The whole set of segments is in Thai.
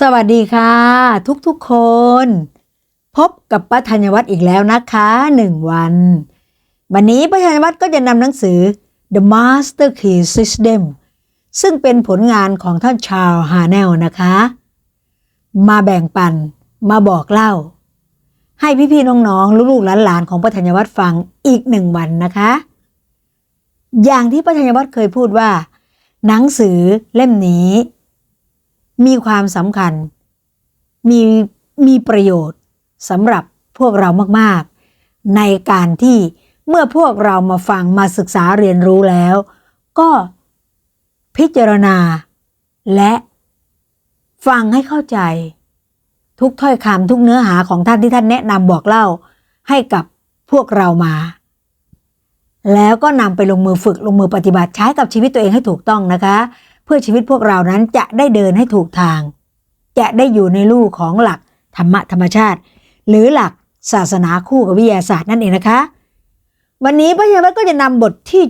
สวัสดีค่ะ ทุกๆคน พบกับป้าธัญวัฒน์อีกแล้วนะคะหนึ่งวัน วันนี้ป้าธัญวัฒน์ก็จะนำหนังสือ The Master Key System ซึ่งเป็นผลงานของท่านชาลฮาแนลนะคะ มาแบ่งปันมาบอกเล่า ให้พี่ๆน้องๆลูกๆหลานๆของป้าธัญวัฒน์ฟังอีกหนึ่งวันนะคะ อย่างที่ป้าธัญวัฒน์เคยพูดว่า หนังสือเล่มนี้ มีความสำคัญ มีมีประโยชน์สำหรับพวกเรามากๆ ในการที่เมื่อพวกเรามาฟังมาศึกษาเรียนรู้แล้ว ก็พิจารณา และฟังให้เข้าใจ ทุกถ้อยคำทุกเนื้อหาของท่านที่ท่านแนะนำบอกเล่าให้กับพวกเรามา แล้วก็นำไปลงมือฝึกลงมือปฏิบัติใช้กับชีวิตตัวเองให้ถูกต้องนะคะ เพื่อชีวิตพวกเรานั้นจะได้เดินให้ถูกทาง จะได้อยู่ในลู่ของหลักธรรมะธรรมชาติ หรือหลักศาสนาคู่กับวิทยาศาสตร์นั่นเองนะคะ วันนี้พระยาวัฒน์ก็จะนำบทที่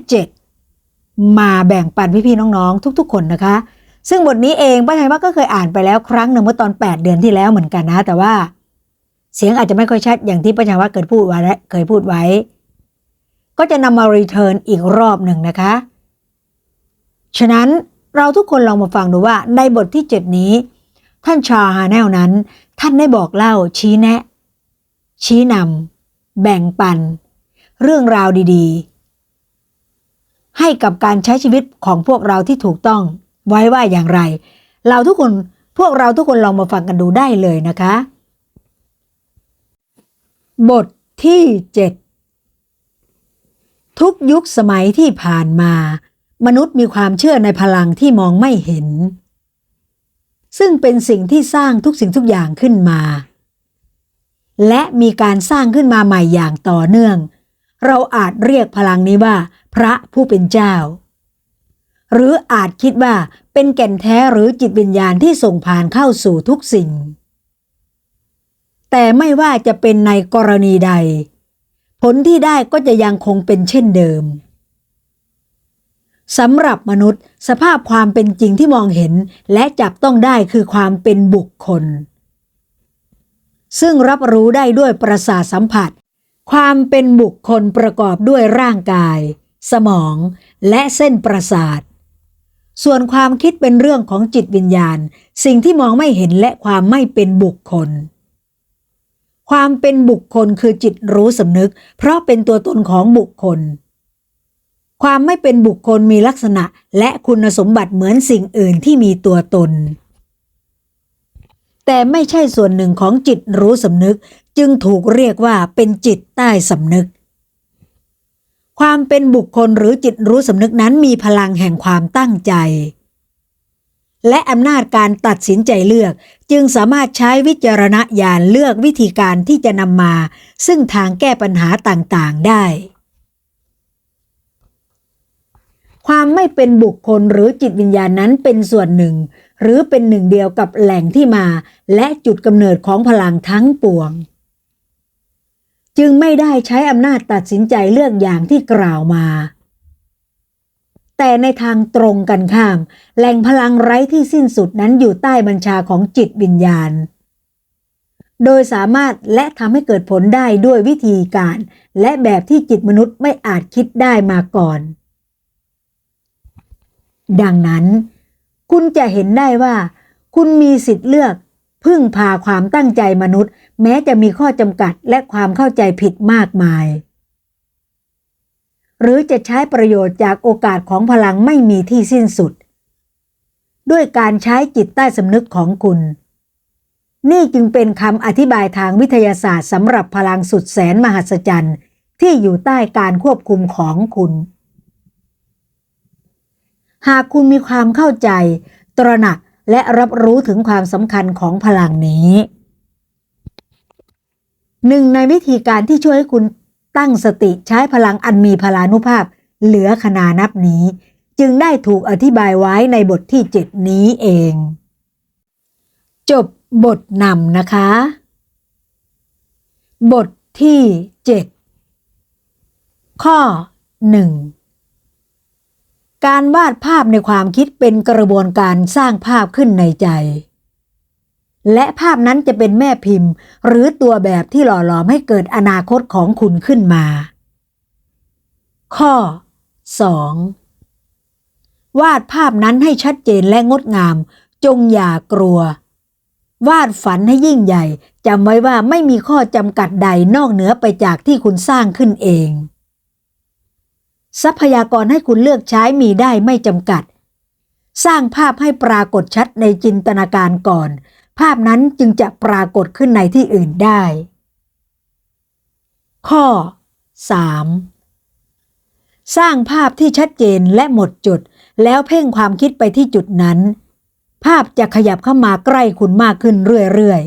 7 มาแบ่งปันพี่ๆน้องๆ ทุก ๆ คนนะคะ ซึ่งบทนี้เองพระยาวัฒน์ก็เคยอ่านไปแล้วครั้งหนึ่งเมื่อตอน 8 เดือนที่แล้วเหมือนกันนะ แต่ว่าเสียงอาจจะไม่ค่อยชัดอย่างที่พระยาวัฒน์เคยพูดไว้เคยพูดไว้ ก็จะนำมารีเทิร์นอีกรอบหนึ่งนะคะ ฉะนั้น เราทุกคนลองมาฟังดูว่าในบทที่ 7 นี้ ท่านชาฮาแนลนั้น ท่านได้บอกเล่าชี้แนะ ชี้นำแบ่งปัน เรื่องราวดี ๆ ให้กับการใช้ชีวิตของพวกเราที่ถูกต้องไว้ว่าอย่างไร เราทุกคนพวกเราทุกคนลองมาฟังกันดูได้เลยนะคะ บทที่ 7 ทุกยุคสมัยที่ผ่านมา มนุษย์มีความเชื่อในพลังที่มองไม่เห็น ซึ่งเป็นสิ่งที่สร้างทุกสิ่งทุกอย่างขึ้นมา และมีการสร้างขึ้นมาใหม่อย่างต่อเนื่อง เราอาจเรียกพลังนี้ว่า พระผู้เป็นเจ้า หรืออาจคิดว่าเป็นแก่นแท้หรือจิตวิญญาณที่ส่งผ่านเข้าสู่ทุกสิ่ง แต่ไม่ว่าจะเป็นในกรณีใด ผลที่ได้ก็จะยังคงเป็นเช่นเดิม สำหรับมนุษย์ สภาพความเป็นจริงที่มองเห็น และจับต้องได้คือความเป็นบุคคล ซึ่งรับรู้ได้ด้วยประสาทสัมผัส ความเป็นบุคคลประกอบด้วยร่างกาย สมอง และเส้นประสาท ส่วนความคิดเป็นเรื่องของจิตวิญญาณ สิ่งที่มองไม่เห็นและความไม่เป็นบุคคลความเป็นบุคคลคือจิตรู้สำนึก เพราะเป็นตัวตนของบุคคล ความไม่เป็นบุคคลมีลักษณะและคุณสมบัติเหมือนสิ่งอื่นที่มีตัวตน แต่ไม่ใช่ส่วนหนึ่งของจิตรู้สำนึกจึงถูกเรียกว่าเป็นจิตใต้สำนึก ความเป็นบุคคลหรือจิตรู้สำนึกนั้นมีพลังแห่งความตั้งใจ และอำนาจการตัดสินใจเลือกจึงสามารถใช้วิจารณญาณเลือกวิธีการที่จะนำมา ซึ่งทางแก้ปัญหาต่างๆได้ ความไม่เป็นบุคคลหรือจิตวิญญาณนั้นเป็นส่วนหนึ่ง หรือเป็นหนึ่งเดียวกับแหล่งที่มา และจุดกำเนิดของพลังทั้งปวง จึงไม่ได้ใช้อำนาจตัดสินใจเลือกอย่างที่กล่าวมา แต่ในทางตรงกันข้าม แหล่งพลังไร้ที่สิ้นสุดนั้นอยู่ใต้บัญชาของจิตวิญญาณ โดยสามารถและทำให้เกิดผลได้ด้วยวิธีการ และแบบที่จิตมนุษย์ไม่อาจคิดได้มาก่อน ดังนั้น คุณจะเห็นได้ว่า คุณมีสิทธิ์เลือก พึ่งพาความตั้งใจมนุษย์ แม้จะมีข้อจำกัดและความเข้าใจผิดมากมาย หรือจะใช้ประโยชน์จากโอกาสของพลังไม่มีที่สิ้นสุด ด้วยการใช้จิตใต้สำนึกของคุณ นี่จึงเป็นคำอธิบายทางวิทยาศาสตร์สำหรับพลังสุดแสนมหัศจรรย์ที่อยู่ใต้การควบคุมของคุณ หากคุณมีความเข้าใจ ตระหนักและรับรู้ถึงความสำคัญของพลังนี้หนึ่งในวิธีการที่ช่วยให้คุณตั้งสติใช้พลังอันมีพลานุภาพเหลือขนานับนี้ จึงได้ถูกอธิบายไว้ในบทที่7นี้เอง จบบทนำนะคะ บทที่7ข้อ1 การวาดภาพในความคิดเป็นกระบวนการสร้างภาพขึ้นในใจ และภาพนั้นจะเป็นแม่พิมพ์ หรือตัวแบบที่หล่อหลอมให้เกิดอนาคตของคุณขึ้นมา ข้อ 2. วาดภาพนั้นให้ชัดเจนและงดงาม จงอย่ากลัว วาดฝันให้ยิ่งใหญ่จำไว้ว่าไม่มีข้อจำกัดใดนอกเหนือไปจากที่คุณสร้างขึ้นเอง ทรัพยากรให้คุณเลือกใช้มีได้ไม่จำกัด สร้างภาพให้ปรากฏชัดในจินตนาการก่อน ภาพนั้นจึงจะปรากฏขึ้นในที่อื่นได้ ข้อ 3. สร้างภาพที่ชัดเจนและหมดจุดแล้วเพ่งความคิดไปที่จุดนั้น ภาพจะขยับเข้ามาใกล้คุณมากขึ้นเรื่อย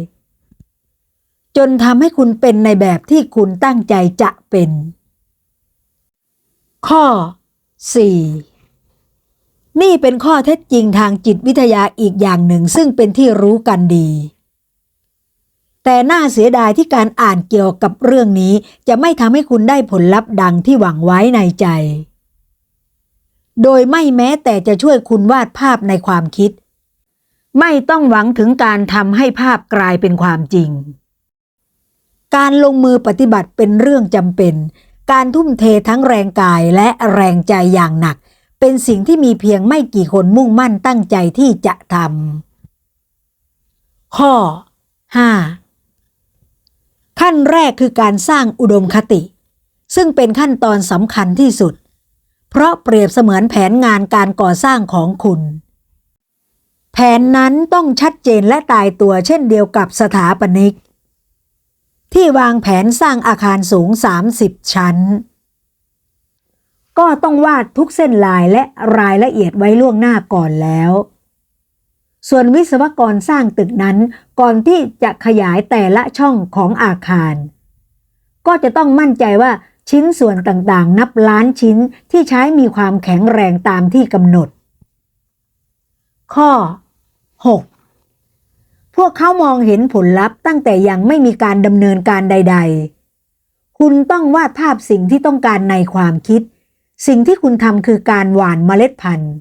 ๆ จนทำให้คุณเป็นในแบบที่คุณตั้งใจจะเป็น ข้อ 4. นี่เป็นข้อเท็จจริงทางจิตวิทยาอีกอย่างหนึ่งซึ่งเป็นที่รู้กันดี แต่น่าเสียดายที่การอ่านเกี่ยวกับเรื่องนี้จะไม่ทำให้คุณได้ผลลัพธ์ดังที่หวังไว้ในใจ โดยไม่แม้แต่จะช่วยคุณวาดภาพในความคิด ไม่ต้องหวังถึงการทำให้ภาพกลายเป็นความจริงการลงมือปฏิบัติเป็นเรื่องจำเป็น การทุ่มเททั้งแรงกายและแรงใจอย่างหนัก เป็นสิ่งที่มีเพียงไม่กี่คนมุ่งมั่นตั้งใจที่จะทำข้อ 5. ขั้นแรกคือการสร้างอุดมคติ ซึ่งเป็นขั้นตอนสำคัญที่สุด เพราะเปรียบเสมือนแผนงานการก่อสร้างของคุณ แผนนั้นต้องชัดเจนและตายตัวเช่นเดียวกับสถาปนิก ที่วางแผนสร้างอาคารสูง 30 ชั้น ก็ต้องวาดทุกเส้นลายและรายละเอียดไว้ล่วงหน้าก่อนแล้ว ส่วนวิศวกรสร้างตึกนั้นก่อนที่จะขยายแต่ละช่องของอาคาร ก็จะต้องมั่นใจว่าชิ้นส่วนต่างๆ นับล้านชิ้นที่ใช้มีความแข็งแรงตามที่กำหนด ข้อ 6. พวกเขามองเห็นผลลัพธ์ตั้งแต่ยังไม่มีการดำเนินการใด ๆ คุณต้องวาดภาพสิ่งที่ต้องการในความคิด สิ่งที่คุณทำคือการหว่านเมล็ดพันธุ์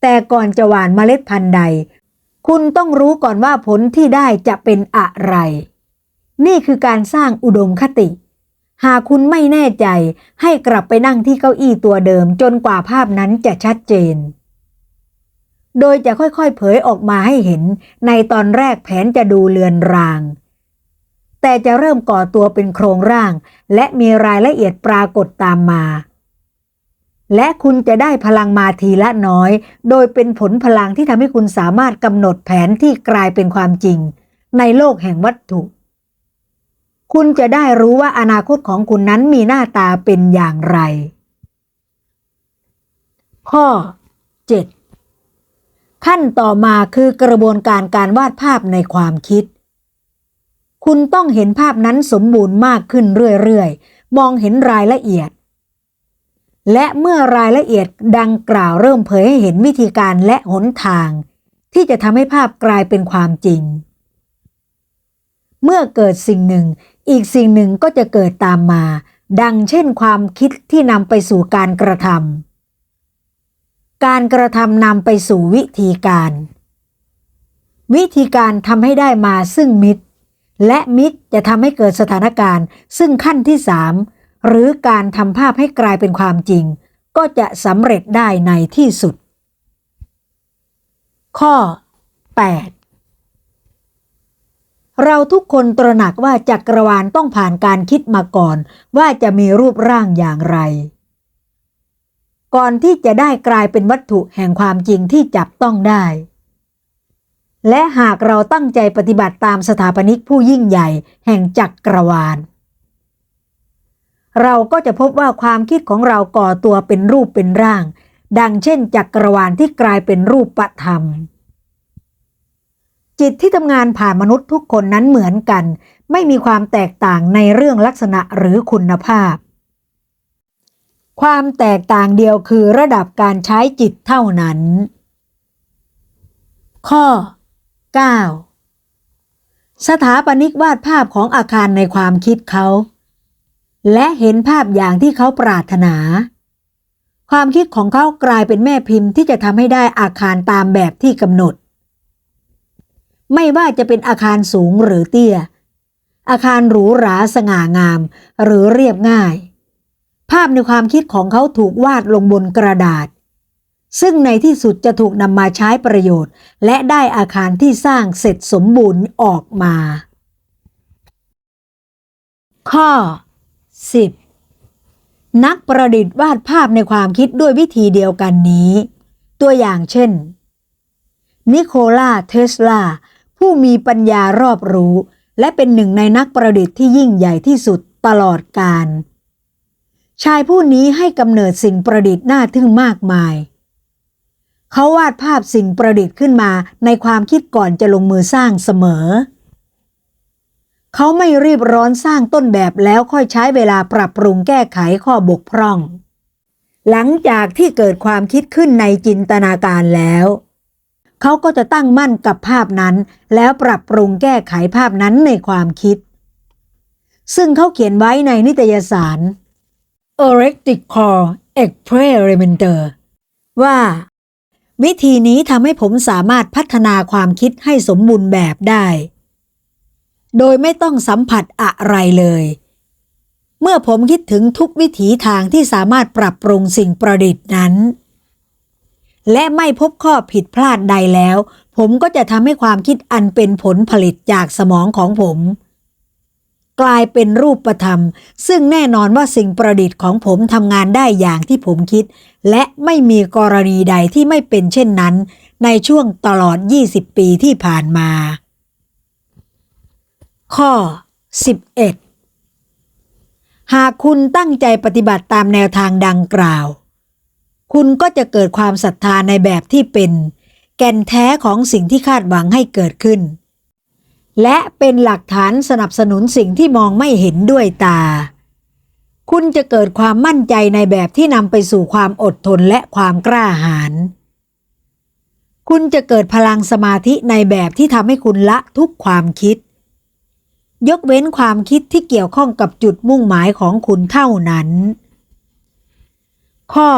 แต่ก่อนจะหว่านเมล็ดพันธุ์ใด คุณต้องรู้ก่อนว่าผลที่ได้จะเป็นอะไร นี่คือการสร้างอุดมคติ หากคุณไม่แน่ใจให้กลับไปนั่งที่เก้าอี้ตัวเดิมจนกว่าภาพนั้นจะชัดเจน โดยจะค่อยๆเผยออกมาให้เห็นในตอนแรกแผนจะดูเลือนราง แต่จะเริ่มก่อตัวเป็นโครงร่าง และมีรายละเอียดปรากฏตามมา และคุณจะได้พลังมาทีละน้อย โดยเป็นผลพลังที่ทำให้คุณสามารถกำหนดแผนที่กลายเป็นความจริง ในโลกแห่งวัตถุ คุณจะได้รู้ว่าอนาคตของคุณนั้นมีหน้าตาเป็นอย่างไร ข้อ 7 ขั้นต่อมาคือกระบวนการการวาดภาพในความคิด คุณต้องเห็นภาพนั้นสมบูรณ์มากขึ้นเรื่อยๆ มองเห็นรายละเอียด และเมื่อรายละเอียดดังกล่าวเริ่มเผยให้เห็นวิธีการและหนทาง ที่จะทำให้ภาพกลายเป็นความจริง เมื่อเกิดสิ่งหนึ่ง อีกสิ่งหนึ่งก็จะเกิดตามมา ดังเช่นความคิดที่นำไปสู่การกระทำ การกระทำนำไปสู่วิธีการ วิธีการทำให้ได้มาซึ่งมิตร และมิตรจะทำให้เกิดสถานการณ์ ซึ่งขั้นที่สามหรือการทำภาพให้กลายเป็นความจริง ก็จะสำเร็จได้ในที่สุด ข้อ 8 เราทุกคนตระหนักว่าจักรวาลต้องผ่านการคิดมาก่อน ว่าจะมีรูปร่างอย่างไร ก่อนที่จะได้กลายเป็นวัตถุแห่งความจริงที่จับต้องได้ และหากเราตั้งใจปฏิบัติตามสถาปนิกผู้ยิ่งใหญ่แห่งจักรวาล เราก็จะพบว่าความคิดของเราก่อตัวเป็นรูปเป็นร่าง ดังเช่นจักรวาลที่กลายเป็นรูปปธรรม จิตที่ทำงานผ่านมนุษย์ทุกคนนั้นเหมือนกัน ไม่มีความแตกต่างในเรื่องลักษณะหรือคุณภาพ ความแตกต่างเดียวคือระดับการใช้จิตเท่านั้น ข้อ 9 สถาปนิกวาดภาพของอาคารในความคิดเขา และเห็นภาพอย่างที่เขาปรารถนา ความคิดของเขากลายเป็นแม่พิมพ์ที่จะทำให้ได้อาคารตามแบบที่กำหนด ไม่ว่าจะเป็นอาคารสูงหรือเตี้ย อาคารหรูหราสง่างาม หรือเรียบง่าย ภาพในความคิดของเขาถูกวาดลงบนกระดาษ ซึ่งในที่สุดจะถูกนำมาใช้ประโยชน์ และได้อาคารที่สร้างเสร็จสมบูรณ์ออกมา ข้อ 10 นักประดิษฐ์วาดภาพในความคิดด้วยวิธีเดียวกันนี้ ตัวอย่างเช่น นิโคลาเทสลา ผู้มีปัญญารอบรู้ และเป็นหนึ่งในนักประดิษฐ์ที่ยิ่งใหญ่ที่สุดตลอดกาล ชายผู้นี้ให้กำเนิดสิ่งประดิษฐ์น่าทึ่งมากมาย เขาวาดภาพสิ่งประดิษฐ์ขึ้นมาในความคิดก่อนจะลงมือสร้างเสมอ เขาไม่รีบร้อนสร้างต้นแบบแล้วค่อยใช้เวลาปรับปรุงแก้ไขข้อบกพร่อง หลังจากที่เกิดความคิดขึ้นในจินตนาการแล้วเขาก็จะตั้งมั่นกับภาพนั้น แล้วปรับปรุงแก้ไขภาพนั้นในความคิด ซึ่งเขาเขียนไว้ในนิตยสาร Electrical Experimenter ว่า วิธีนี้ทำให้ผมสามารถพัฒนาความคิดให้สมบูรณ์แบบได้ โดยไม่ต้องสัมผัสอะไรเลย เมื่อผมคิดถึงทุกวิถีทางที่สามารถปรับปรุงสิ่งประดิษฐ์นั้น และไม่พบข้อผิดพลาดใดแล้ว ผมก็จะทำให้ความคิดอันเป็นผลผลิตจากสมองของผม กลายเป็นรูปธรรม ซึ่งแน่นอนว่าสิ่งประดิษฐ์ของผมทำงานได้อย่างที่ผมคิด และไม่มีกรณีใดที่ไม่เป็นเช่นนั้น ในช่วงตลอด 20 ปีที่ผ่านมา ข้อ 11 หากคุณตั้งใจปฏิบัติตามแนวทางดังกล่าว คุณก็จะเกิดความศรัทธาในแบบที่เป็น แก่นแท้ของสิ่งที่คาดหวังให้เกิดขึ้น และเป็นหลักฐานสนับสนุนสิ่งที่มองไม่เห็นด้วยตา คุณจะเกิดความมั่นใจในแบบที่นำไปสู่ความอดทนและความกล้าหาญคุณจะเกิดพลังสมาธิในแบบที่ทำให้คุณละทุกความคิด ยกเว้นความคิดที่เกี่ยวข้องกับจุดมุ่งหมายของคุณเท่านั้น ข้อ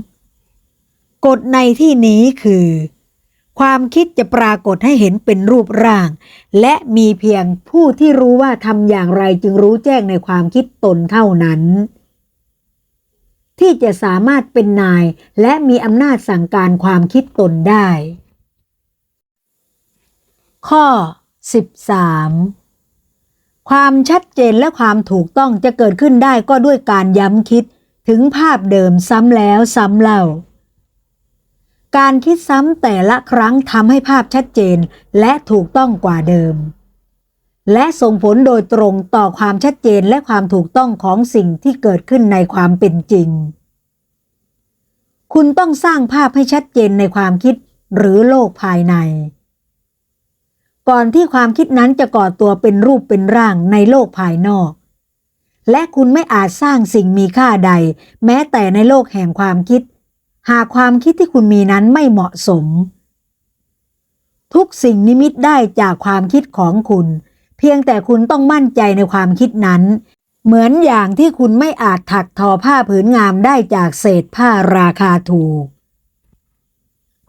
12 กฎในที่นี้คือ ความคิดจะปรากฏให้เห็นเป็นรูปร่าง และมีเพียงผู้ที่รู้ว่าทำอย่างไรจึงรู้แจ้งในความคิดตนเท่านั้น ที่จะสามารถเป็นนายและมีอำนาจสั่งการความคิดตนได้ ข้อ 13 ความชัดเจนและความถูกต้องจะเกิดขึ้นได้ก็ด้วยการย้ำคิดถึงภาพเดิมซ้ำแล้วซ้ำเล่า การคิดซ้ำแต่ละครั้งทำให้ภาพชัดเจนและถูกต้องกว่าเดิม และส่งผลโดยตรงต่อความชัดเจนและความถูกต้องของสิ่งที่เกิดขึ้นในความเป็นจริง คุณต้องสร้างภาพให้ชัดเจนในความคิดหรือโลกภายใน ก่อนที่ความคิดนั้นจะก่อตัวเป็นรูปเป็นร่างในโลกภายนอก และคุณไม่อาจสร้างสิ่งมีค่าใด แม้แต่ในโลกแห่งความคิด หากความคิดที่คุณมีนั้นไม่เหมาะสม ทุกสิ่งนิมิตได้จากความคิดของคุณ เพียงแต่คุณต้องมั่นใจในความคิดนั้น เหมือนอย่างที่คุณไม่อาจถักทอผ้าผืนงามได้จากเศษผ้าราคาถูก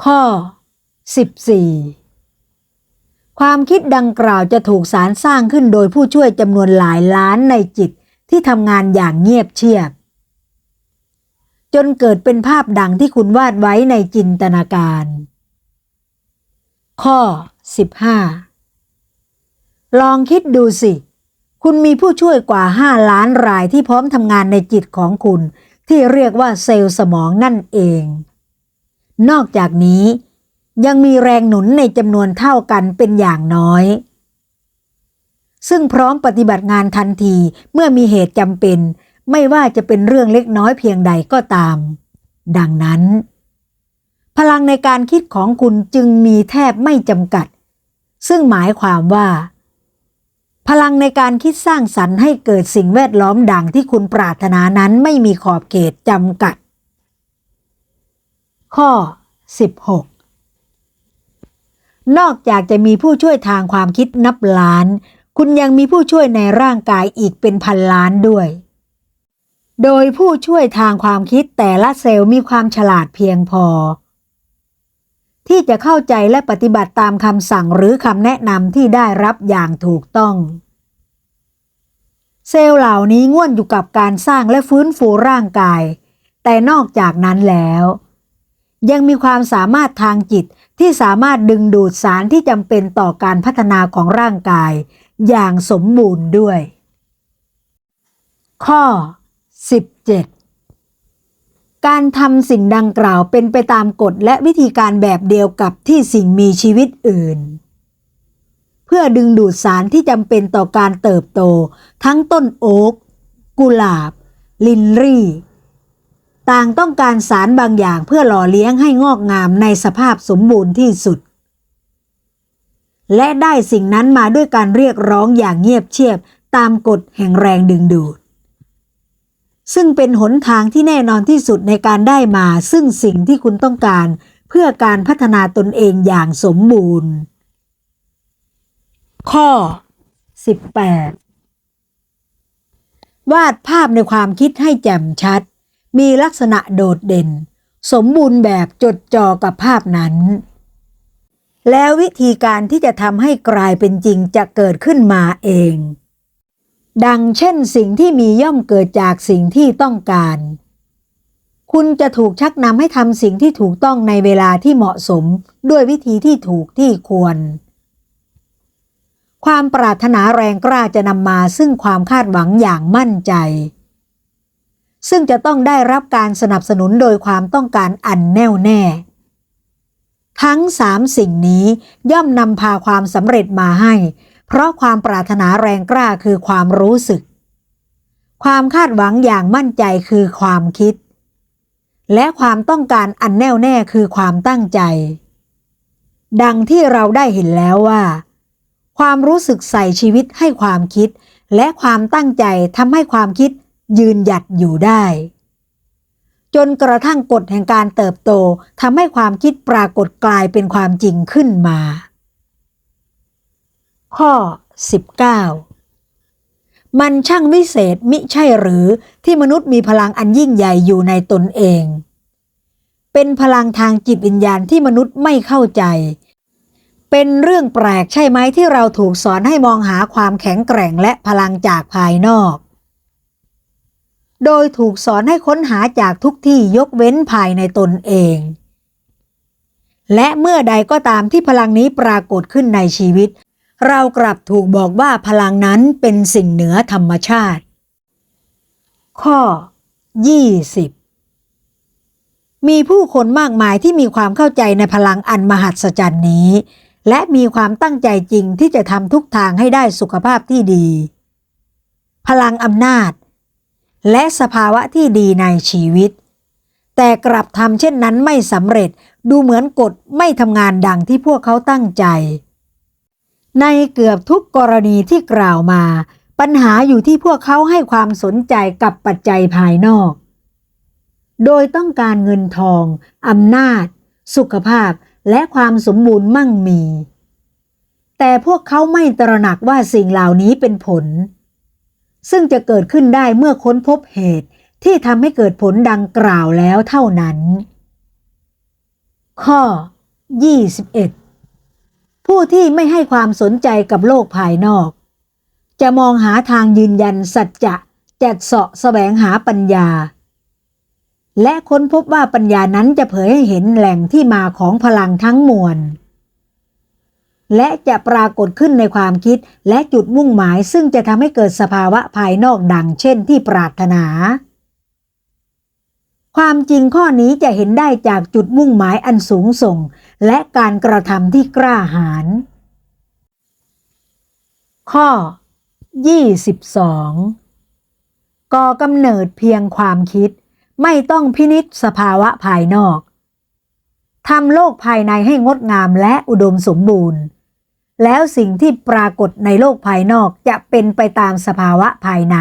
ข้อ 14 ความคิดดังกล่าวจะถูกสารสร้างขึ้นโดยผู้ช่วยจำนวนหลายล้านในจิตที่ทำงานอย่างเงียบเชียบ จนเกิดเป็นภาพดังที่คุณวาดไว้ในจินตนาการ ข้อ 15 ลองคิดดูสิ คุณมีผู้ช่วยกว่า 5 ล้านรายที่พร้อมทำงานในจิตของคุณ ที่เรียกว่าเซลล์สมองนั่นเอง นอกจากนี้ยังมีแรงหนุนในจำนวนเท่ากันเป็นอย่างน้อย ซึ่งพร้อมปฏิบัติงานทันทีเมื่อมีเหตุจำเป็น ไม่ว่าจะเป็นเรื่องเล็กน้อยเพียงใดก็ตาม ดังนั้น พลังในการคิดของคุณจึงมีแทบไม่จำกัด ซึ่งหมายความว่า พลังในการคิดสร้างสรรค์ให้เกิดสิ่งแวดล้อมดังที่คุณปรารถนานั้นไม่มีขอบเขตจำกัด ข้อ 16นอกจากจะมีผู้ช่วยทางความคิดนับล้าน คุณยังมีผู้ช่วยในร่างกายอีกเป็นพันล้านด้วย โดยผู้ช่วยทางความคิดแต่ละเซลล์มีความฉลาดเพียงพอ ที่จะเข้าใจและปฏิบัติตามคำสั่งหรือคำแนะนำที่ได้รับอย่างถูกต้อง เซลล์เหล่านี้ง่วนอยู่กับการสร้างและฟื้นฟูร่างกาย แต่นอกจากนั้นแล้ว ยังมีความสามารถทางจิตที่สามารถดึงดูดสารที่จำเป็นต่อการพัฒนาของร่างกาย อย่างสมบูรณ์ด้วย ข้อ 17 การทำสิ่งดังกล่าวเป็นไปตามกฎและวิธีการแบบเดียวกับที่สิ่งมีชีวิตอื่น เพื่อดึงดูดสารที่จำเป็นต่อการเติบโต ทั้งต้นโอ๊กกุหลาบ ลินรี่ ต่างต้องการสารบางอย่างเพื่อหล่อเลี้ยงให้งอกงามในสภาพสมบูรณ์ที่สุด และได้สิ่งนั้นมาด้วยการเรียกร้องอย่างเงียบเชียบตามกฎแห่งแรงดึงดูด ซึ่งเป็นหนทางที่แน่นอนที่สุดในการได้มา ซึ่งสิ่งที่คุณต้องการเพื่อการพัฒนาตนเองอย่างสมบูรณ์ ข้อ 18 วาดภาพในความคิดให้แจ่มชัด มีลักษณะโดดเด่น สมบูรณ์แบบจดจ่อกับภาพนั้น แล้ววิธีการที่จะทำให้กลายเป็นจริงจะเกิดขึ้นมาเอง ดังเช่นสิ่งที่มีย่อมเกิดจากสิ่งที่ต้องการ คุณจะถูกชักนำให้ทำสิ่งที่ถูกต้องในเวลาที่เหมาะสมด้วยวิธีที่ถูกที่ควร ความปรารถนาแรงกล้าจะนำมาซึ่งความคาดหวังอย่างมั่นใจ ซึ่งจะต้องได้รับการสนับสนุนโดยความต้องการอันแน่วแน่ ทั้งสามสิ่งนี้ย่อมนำพาความสำเร็จมาให้ เพราะความปรารถนาแรงกล้าคือความรู้สึก ความคาดหวังอย่างมั่นใจคือความคิด และความต้องการอันแน่วแน่คือความตั้งใจ ดังที่เราได้เห็นแล้วว่า ความรู้สึกใส่ชีวิตให้ความคิด และความตั้งใจทำให้ความคิดยืนหยัดอยู่ได้ จนกระทั่งกฎแห่งการเติบโตทำให้ความคิดปรากฏกลายเป็นความจริงขึ้นมา ข้อ 19 มันช่างวิเศษมิใช่หรือที่มนุษย์มีพลังอันยิ่งใหญ่อยู่ในตนเอง เป็นพลังทางจิตวิญญาณที่มนุษย์ไม่เข้าใจ เป็นเรื่องแปลกใช่ไหมที่เราถูกสอนให้มองหาความแข็งแกร่งและพลังจากภายนอก โดยถูกสอนให้ค้นหาจากทุกที่ยกเว้นภายในตนเองและเมื่อใดก็ตามที่พลังนี้ปรากฏขึ้นในชีวิต เรากลับถูกบอกว่าพลังนั้นเป็นสิ่งเหนือธรรมชาติ ข้อ 20 มีผู้คนมากมายที่มีความเข้าใจในพลังอันมหัศจรรย์นี้ และมีความตั้งใจจริงที่จะทำทุกทางให้ได้สุขภาพที่ดี พลังอำนาจ และสภาวะที่ดีในชีวิต แต่กลับทำเช่นนั้นไม่สำเร็จดูเหมือนกฎไม่ทำงานดังที่พวกเขาตั้งใจ ในเกือบทุกกรณีที่กล่าวมา ปัญหาอยู่ที่พวกเขาให้ความสนใจกับปัจจัยภายนอก โดยต้องการเงินทองอำนาจ สุขภาพและความสมบูรณ์มั่งมี แต่พวกเขาไม่ตระหนักว่าสิ่งเหล่านี้เป็นผล ซึ่งจะเกิดขึ้นได้เมื่อค้นพบเหตุที่ทำให้เกิดผลดังกล่าวแล้วเท่านั้น ข้อ 21 ผู้ที่ไม่ให้ความสนใจกับโลกภายนอก จะมองหาทางยืนยันสัจจะจัดเสาะแสวงหาปัญญา และค้นพบว่าปัญญานั้นจะเผยให้เห็นแหล่งที่มาของพลังทั้งมวล และจะปรากฏขึ้นในความคิดและจุดมุ่งหมายซึ่งจะทำให้เกิดสภาวะภายนอกดังเช่นที่ปรารถนา ความจริงข้อนี้จะเห็นได้จากจุดมุ่งหมายอันสูงส่ง และการกระทำที่กล้าหาญข้อ 22 ก่อกำเนิดเพียงความคิด ไม่ต้องพินิษสภาวะภายนอกทำโลกภายในให้งดงามและอุดมสมบูรณ์ แล้วสิ่งที่ปรากฏในโลกภายนอกจะเป็นไปตามสภาวะภายใน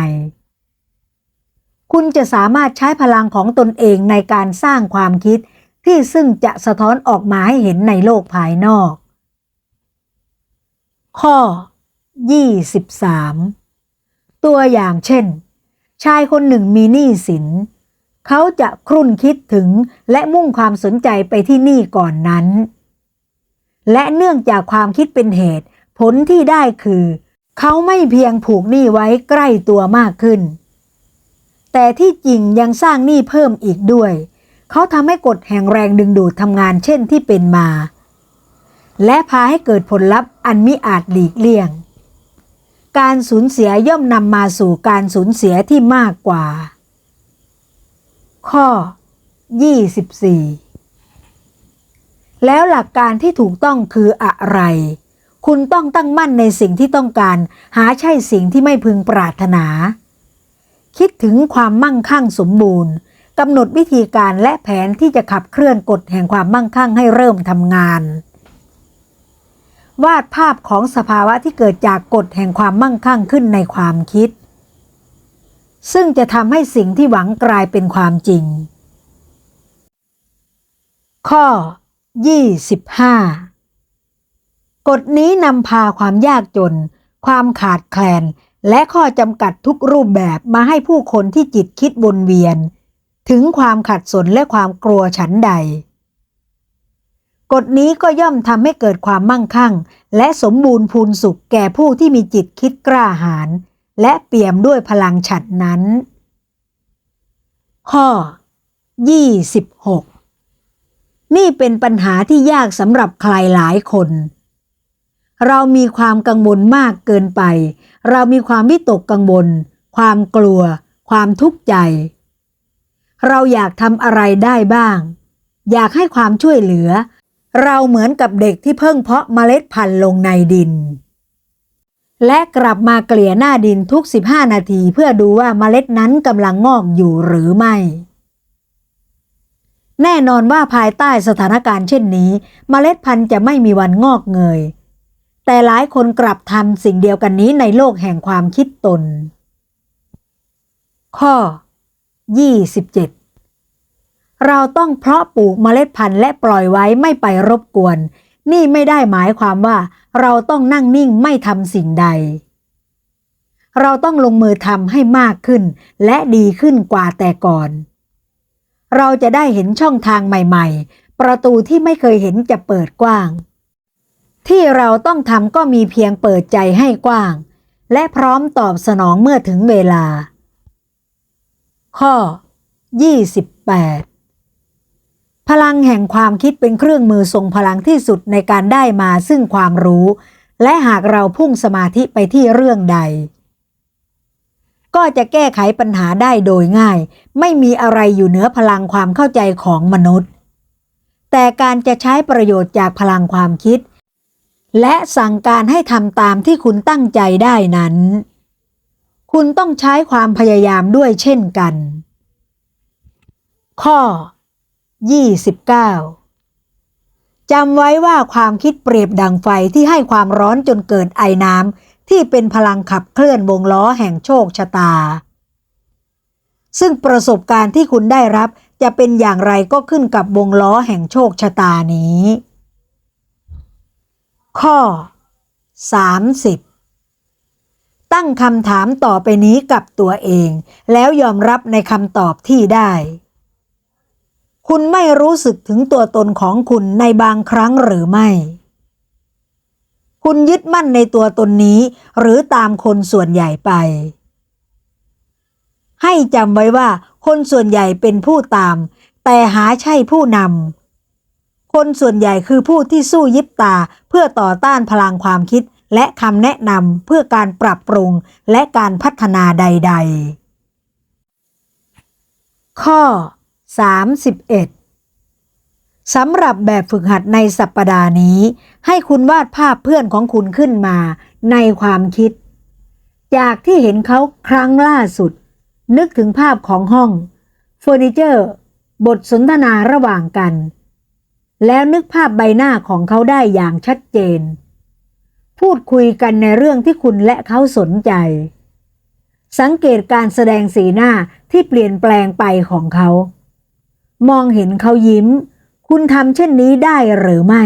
คุณจะสามารถใช้พลังของตนเองในการสร้างความคิดที่ซึ่งจะสะท้อนออกมาให้เห็นในโลกภายนอก ข้อ 23 ตัวอย่างเช่น ชายคนหนึ่งมีหนี้สิน เขาจะครุ่นคิดถึงและมุ่งความสนใจไปที่หนี้ก่อนนั้น และเนื่องจากความคิดเป็นเหตุ ผลที่ได้คือ เขาไม่เพียงผูกหนี้ไว้ใกล้ตัวมากขึ้น แต่ที่จริงยังสร้างหนี้เพิ่มอีกด้วย เขาทำให้กฎแห่งแรงดึงดูดทำงานเช่นที่เป็นมา และพาให้เกิดผลลัพธ์อันมิอาจหลีกเลี่ยง การสูญเสียย่อมนำมาสู่การสูญเสียที่มากกว่า ข้อ 24 แล้วหลักการที่ถูกต้องคืออะไร คุณต้องตั้งมั่นในสิ่งที่ต้องการ หาใช่สิ่งที่ไม่พึงปรารถนา คิดถึงความมั่งคั่งสมบูรณ์กำหนดวิธีการและแผนที่จะขับเคลื่อนกฎแห่งความมั่งคั่งให้เริ่มทำงาน วาดภาพของสภาวะที่เกิดจากกฎแห่งความมั่งคั่งขึ้นในความคิด ซึ่งจะทำให้สิ่งที่หวังกลายเป็นความจริง ข้อ 25 กฎนี้นำพาความยากจน ความขาดแคลน และข้อจำกัดทุกรูปแบบมาให้ผู้คนที่จิตคิดวนเวียน ถึงความขัดสนและความกลัวฉันใด กฎนี้ก็ย่อมทำให้เกิดความมั่งคั่ง และสมบูรณ์พูนสุขแก่ผู้ที่มีจิตคิดกล้าหาญและเปี่ยมด้วยพลังฉัดนั้น ข้อ 26 นี่เป็นปัญหาที่ยากสำหรับใครหลายคน เรามีความกังวลมากเกินไป เรามีความวิตกกังวล ความกลัว ความทุกข์ใจ เราอยากทำอะไรได้บ้าง อยากให้ความช่วยเหลือ เราเหมือนกับเด็กที่เพิ่งเพาะเมล็ดพันธุ์ลงในดิน และกลับมาเกลี่ยหน้าดินทุก 15 นาทีเพื่อดูว่าเมล็ดนั้นกำลังงอกอยู่หรือไม่แน่นอนว่าภายใต้สถานการณ์เช่นนี้เมล็ดพันธุ์จะไม่มีวันงอกเงย แต่หลายคนกลับทำสิ่งเดียวกันนี้ในโลกแห่งความคิดตน ข้อ 27 เราต้องเพาะปลูกเมล็ดพันธุ์และปล่อยไว้ไม่ไปรบกวน นี่ไม่ได้หมายความว่า เราต้องนั่งนิ่งไม่ทำสิ่งใด เราต้องลงมือทำให้มากขึ้น และดีขึ้นกว่าแต่ก่อน เราจะได้เห็นช่องทางใหม่ ๆ ประตูที่ไม่เคยเห็นจะเปิดกว้าง ที่เราต้องทำก็มีเพียงเปิดใจให้กว้าง และพร้อมตอบสนองเมื่อถึงเวลา ข้อ 28 พลังแห่งความคิดเป็นเครื่องมือทรงพลังที่สุดในการได้มาซึ่งความรู้ และหากเราพุ่งสมาธิไปที่เรื่องใด ก็จะแก้ไขปัญหาได้โดยง่าย ไม่มีอะไรอยู่เหนือพลังความเข้าใจของมนุษย์ แต่การจะใช้ประโยชน์จากพลังความคิด และสั่งการให้ทำตามที่คุณตั้งใจได้นั้น คุณต้องใช้ความพยายามด้วยเช่นกัน ข้อ 29จำไว้ว่าความคิดเปรียบดังไฟที่ให้ความร้อนจนเกิดไอน้ำที่เป็นพลังขับเคลื่อนวงล้อแห่งโชคชะตา ซึ่งประสบการณ์ที่คุณได้รับจะเป็นอย่างไรก็ขึ้นกับวงล้อแห่งโชคชะตานี้ ข้อ 30 ตั้งคำถามต่อไปนี้กับตัวเอง แล้วยอมรับในคำตอบที่ได้ คุณไม่รู้สึกถึงตัวตนของคุณในบางครั้งหรือไม่ คุณยึดมั่นในตัวตนนี้หรือตามคนส่วนใหญ่ไป ให้จำไว้ว่าคนส่วนใหญ่เป็นผู้ตาม แต่หาใช่ผู้นำ คนส่วนใหญ่คือผู้ที่สู้ยิบตาเพื่อต่อต้านพลังความคิด และคำแนะนำเพื่อการปรับปรุงและการพัฒนาใด ๆ ข้อ 31สำหรับแบบฝึกหัดในสัปปดาห์นี้ ให้คุณวาดภาพเพื่อนของคุณขึ้นมาในความคิด จากที่เห็นเขาครั้งล่าสุด นึกถึงภาพของห้องเฟอร์นิเจอร์ บทสนทนาระหว่างกัน แล้วนึกภาพใบหน้าของเขาได้อย่างชัดเจน พูดคุยกันในเรื่องที่คุณและเขาสนใจ สังเกตการแสดงสีหน้าที่เปลี่ยนแปลงไปของเขา มองเห็นเขายิ้ม คุณทำเช่นนี้ได้หรือไม่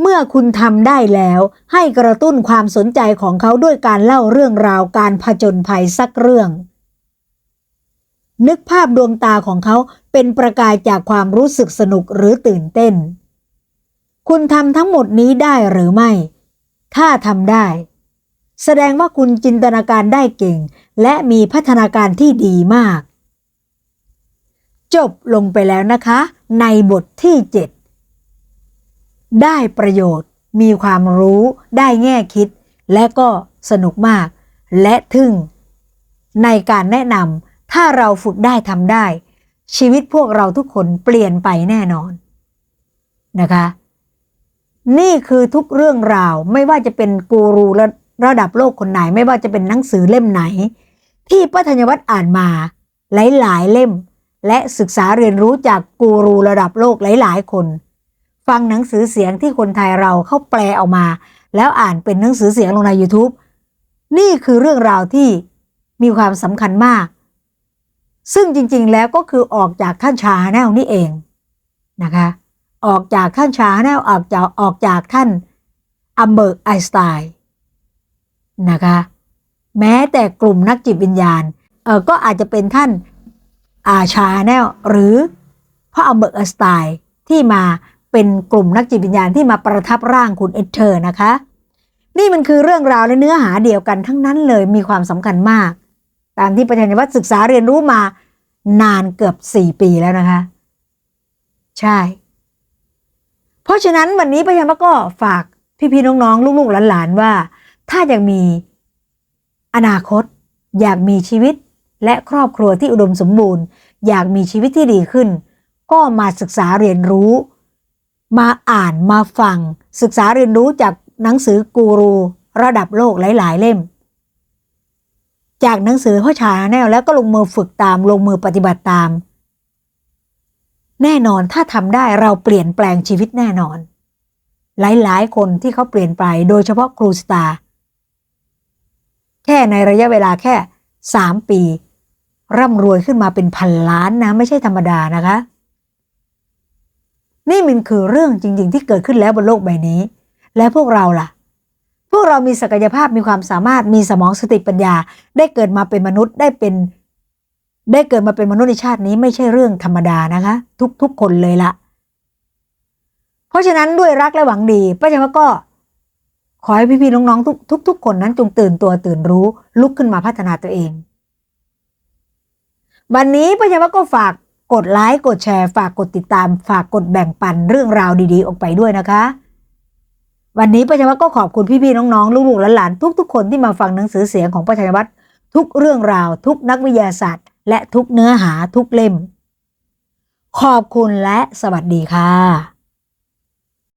เมื่อคุณทำได้แล้วให้กระตุ้นความสนใจของเขาด้วยการเล่าเรื่องราวการผจญภัยสักเรื่อง นึกภาพดวงตาของเขาเป็นประกายจากความรู้สึกสนุกหรือตื่นเต้น คุณทำทั้งหมดนี้ได้หรือไม่ ถ้าทำได้ แสดงว่าคุณจินตนาการได้เก่ง และมีพัฒนาการที่ดีมาก จบลงไปแล้วนะคะ ในบทที่ 7 ได้ประโยชน์ มีความรู้ได้แง่คิด และก็สนุกมาก และทึ่ง ในการแนะนำ ถ้าเราฝึกได้ทำได้ ชีวิตพวกเราทุกคนเปลี่ยนไปแน่นอนนะคะ นี่คือทุกเรื่องราวไม่ว่าจะเป็นกูรูระระดับโลกคนไหน ไม่ว่าจะเป็นหนังสือเล่มไหน ที่ป้าธัญวัฒน์อ่านมา หลายๆเล่ม และศึกษาเรียนรู้จากกูรูระดับโลกหลาย ๆ คน ฟังหนังสือเสียงที่คนไทยเราเข้าแปลออกมา แล้วอ่านเป็นหนังสือเสียงลงใน YouTube นี่คือเรื่องราวที่มีความสำคัญมาก ซึ่งจริงๆแล้วก็คือออกจากท่านชาแนลนี่เองนะคะออกจากท่านชาแนลออกจากออกจากท่านอัมเบิร์กไอน์สไตน์นะคะแม้แต่กลุ่มนักจิตวิญญาณเออก็อาจจะเป็นท่านอาชาแนลหรือพระอัมเบิร์กไอสไตน์ที่มาเป็นกลุ่มนักจิตวิญญาณที่มาประทับร่างคุณเอเธอร์นะคะ นี่มันคือเรื่องราวและเนื้อหาเดียวกันทั้งนั้นเลยมีความสำคัญมาก ตามที่ประธานวัฒน์ศึกษาเรียนรู้มานานเกือบ4ปีแล้วนะคะ ใช่ เพราะฉะนั้นวันนี้ประธานวัฒน์ก็ฝากพี่ๆน้องๆ ลูกๆหลานๆว่า ถ้าอยากมีอนาคต อยากมีชีวิตและครอบครัวที่อุดมสมบูรณ์ อยากมีชีวิตที่ดีขึ้น ก็มาศึกษาเรียนรู้ มาอ่านมาฟัง ศึกษาเรียนรู้จากหนังสือกูรู ระดับโลกหลาย ๆ เล่ม จากหนังสือพ่อชาแนลแล้วก็ลงมือฝึกตามลงมือปฏิบัติตาม แน่นอนถ้าทำได้เราเปลี่ยนแปลงชีวิตแน่นอน หลายๆ คนที่เขาเปลี่ยนไปโดยเฉพาะครูสตาร์แค่ในระยะเวลาแค่สามปี ร่ำรวยขึ้นมาเป็นพันล้านนะไม่ใช่ธรรมดานะคะ นี่มันคือเรื่องจริง ๆ ที่เกิดขึ้นแล้วบนโลกใบนี้ และพวกเราล่ะ พวกเรามีศักยภาพมีความสามารถมีสมองสติปัญญา ได้เกิดมาเป็นมนุษย์ได้เป็นได้เกิดมาเป็นมนุษย์ในชาตินี้ไม่ใช่เรื่องธรรมดานะคะ ทุกๆคนเลยละเพราะฉะนั้นด้วยรักและหวังดีป้าจันว่าก็ขอให้พี่ๆน้องๆทุกทุกๆคนนั้นจงตื่นตัวตื่นรู้ลุกขึ้นมาพัฒนาตัวเอง วันนี้ป้าจันว่าก็ฝากกดไลค์กดแชร์ ฝากกดติดตาม ฝากกดแบ่งปันเรื่องราวดีๆ ออกไปด้วยนะคะ วันนี้ปราชัยวัตก็ขอบคุณพี่ๆน้องๆลูกๆหลานๆทุกๆคนที่มาฟังหนังสือเสียงของปราชัยวัตทุกเรื่องราว ทุกนักวิทยาศาสตร์ และทุกเนื้อหาทุกเล่ม ขอบคุณและสวัสดีค่ะ